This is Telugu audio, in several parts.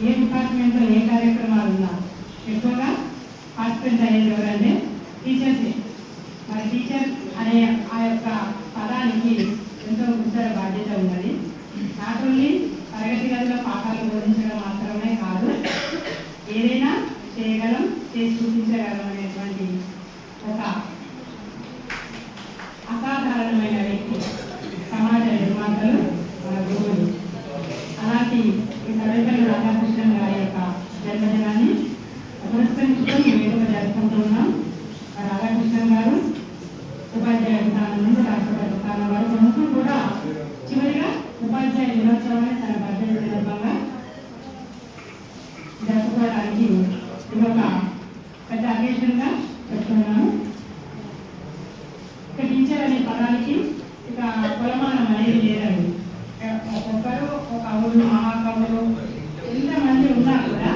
ఏ డిపార్ట్మెంట్లో ఏ కార్యక్రమాలు ఉన్నా ఎక్కువగా పార్టిసిపెంట్ అయ్యేది ఎవరంటే టీచర్సే మరి టీచర్ అనే ఆ యొక్క పదానికి ఎంతో ముఖ్య బాధ్యత ఉన్నది. నాట్ ఓన్లీ తరగతి గదిలో పాఠాలు బోధించడం మాత్రమే కాదు ఏదైనా చేయగలం చేసి చూపించగలం అనేటువంటి ఒక అసాధారణమైన వ్యక్తి సమాజ నిర్మాతలు మన గురువులు అలాంటి ఈ సర్వేపల్లి రాధాకృష్ణన్ గారి యొక్క జన్మదినాన్ని పురస్కరించుకొని ఈ వేడుక జరుపుకుంటున్నాం. రాధాకృష్ణన్ గారు ఉపాధ్యాయ స్థానం నుండి రాష్ట్రపతి స్థానం వరకు ముగ్గురు కూడా చివరిగా ఉపాధ్యాయ దినోత్సవాన్ని తన బర్త్డే సందర్భంగా జరుపుకోవడానికి ఇది ఒక పెద్ద అకేషన్గా చెప్తున్నాను ఇక టీచర్ అనే పదానికి ఇక కులమానం అనేది లేదండి ఒక్కొక్కరు ఒక కవులు మహాకవులు ఎంతమంది ఉన్నా కూడా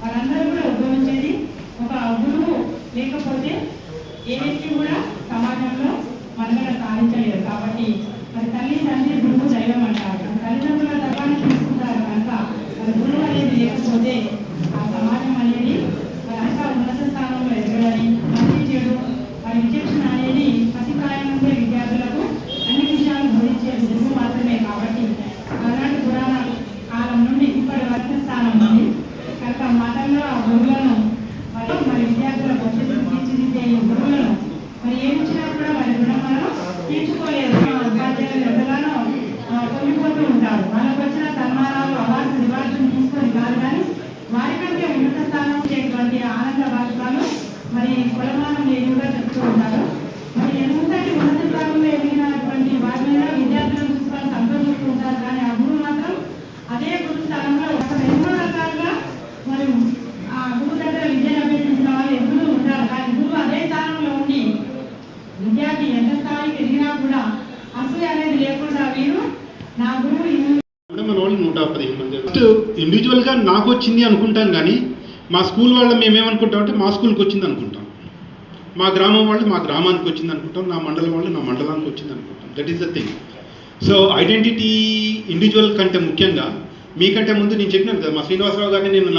వాళ్ళందరూ కూడా ఉద్భవించేది ఒక గురువు లేకపోతే ఏ వ్యక్తి కూడా సమాజంలో మనుగడ సాధించలేదు. కాబట్టి మరి తల్లి తండ్రి గురువు దైవం అంటారు. తల్లిదండ్రుల దైవాన్ని తీసుకుంటారు కనుక మరి గురువు అనేది లేకపోతే ఆ సమాజం అనేది మరి అంతా ఉన్నత స్థానంలో ఎదగడని మంచి చెడు మరి విచక్షణ అనేది అతి ప్రాయం విద్యార్థులకు అన్ని విషయాలు బోధించే గురువు మాత్రమే కాబట్టి ఆనాటి పురాణ కాలం నుండి ఇప్పటి వరకు స్థానం ఉంది కనుక మతంలో ఆ గురువులను మరి మరి విద్యార్థుల భవిష్యత్తు తీర్చిదిద్దే ఈ గురువులను మరి ఏమి ఇచ్చినా కూడా వారి రుణం మనం తీర్చుకోలేదు మా ఉపాధ్యాయులు ఎంతగానో పొంగిపోతూ ఉంటారు. వాళ్ళకు వచ్చిన సన్మానాలు అవార్డు రివార్డులు తీసుకొని కాదు కానీ వారికంటే ఉన్నత స్థానం ఉండేటువంటి ఆనంద భాషలు మరి కులమానం లేని కూడా చెప్తూ ఉంటారు. మరి ఎంతటి ఉన్నత స్థానంలో ఎదిగినటువంటి వారి మీద విద్యార్థులను చూసుకొని సంతోషిస్తూ ఉంటారు కానీ ఆ గురువు మాత్రం అదే గురు స్థానంలో ఎన్నో రకాలుగా మరి ఆ గురువు దగ్గర విద్యను అభ్యసించిన వాళ్ళు ఎప్పుడూ ఉంటారు. కానీ గురువు అదే స్థానంలో ఉండి విద్యార్థి ఎంత స్థాయికి ఎదిగినా కూడా అసూయ అనేది లేకుండా మీరు నా గురువు మన వాళ్ళు నూట పదిహేను మంది. ఫస్ట్ ఇండివిజువల్గా నాకు వచ్చింది అనుకుంటాం కానీ మా స్కూల్ వాళ్ళు మేమేమనుకుంటాం అంటే మా స్కూల్కి వచ్చింది అనుకుంటాం. మా గ్రామం వాళ్ళు మా గ్రామానికి వచ్చింది అనుకుంటాం నా మండలం వాళ్ళు నా మండలానికి వచ్చింది అనుకుంటాం. That is the thing so identity individual కంటే ముఖ్యంగా మీకంటే ముందు నేను చెప్పినాను కదా మా శ్రీనివాసరావు గారిని నేను